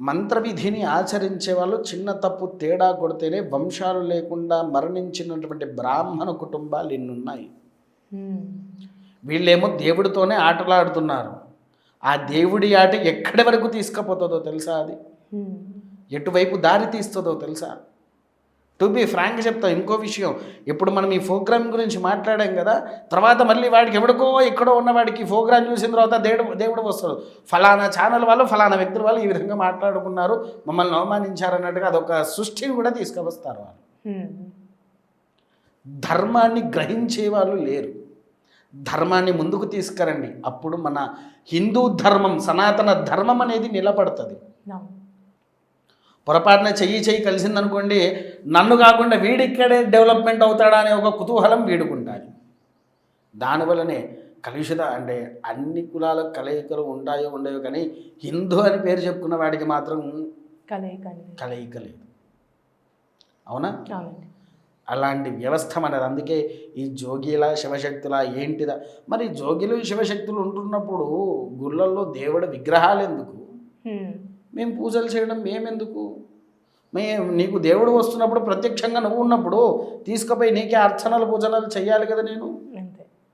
మంత్రవిధిని ఆచరించే వాళ్ళు చిన్న తప్పు తేడా కొడితేనే వంశాలు లేకుండా మరణించినటువంటి బ్రాహ్మణ కుటుంబాలు ఎన్నున్నాయి ఉమ్. వీళ్ళేమో దేవుడితోనే ఆటలాడుతున్నారు ఆ దేవుడి ఆట ఎక్కడి వరకు తీసుకుపోతుందో తెలుసా అది ఉమ్. ఎటువైపు దారి తీస్తుందో తెలుసా టు బి ఫ్రాంక్ చెప్తా ఇంకో విషయం. ఇప్పుడు మనం ఈ ప్రోగ్రామ్ గురించి మాట్లాడాం కదా తర్వాత మళ్ళీ వాడికి ఎవడికో ఎక్కడో ఉన్నవాడికి ప్రోగ్రామ్ చూసిన తర్వాత దేవుడు దేవుడు వస్తాడు. ఫలానా ఛానల్ వాళ్ళు ఫలానా వ్యక్తుల వాళ్ళు ఈ విధంగా మాట్లాడుకున్నారు మమ్మల్ని అవమానించారు అన్నట్టుగా అదొక సృష్టిని కూడా తీసుకువస్తారు వాళ్ళు. ధర్మాన్ని గ్రహించే వాళ్ళు లేరు. ధర్మాన్ని ముందుకు తీసుకురండి. అప్పుడు మన హిందూ ధర్మం సనాతన ధర్మం అనేది నిలబడుతుంది. పొరపాటున చెయ్యి చెయ్యి కలిసిందనుకోండి నన్ను కాకుండా వీడిక్కడే డెవలప్మెంట్ అవుతాడా అనే ఒక కుతూహలం వీడుకుంటాను దానివల్లనే కలుషిత అంటే అన్ని కులాల కలయికలు ఉంటాయో ఉండయో కానీ హిందూ అని పేరు చెప్పుకున్న వాడికి మాత్రం కలయిక అనేది లేదు. అవునా? అలాంటి వ్యవస్థ మనది. అందుకే ఈ జోగిల శివశక్తుల ఏంటిదా? మరి జోగిలు శివశక్తులు ఉంటున్నప్పుడు గుళ్ళల్లో దేవుడి విగ్రహాలు ఎందుకు. మేము పూజలు చేయడం మేమెందుకు? మే నీకు దేవుడు వస్తున్నప్పుడు ప్రత్యక్షంగా నువ్వు ఉన్నప్పుడు తీసుకుపోయి నీకే అర్చనలు పూజలు చేయాలి కదా నేను?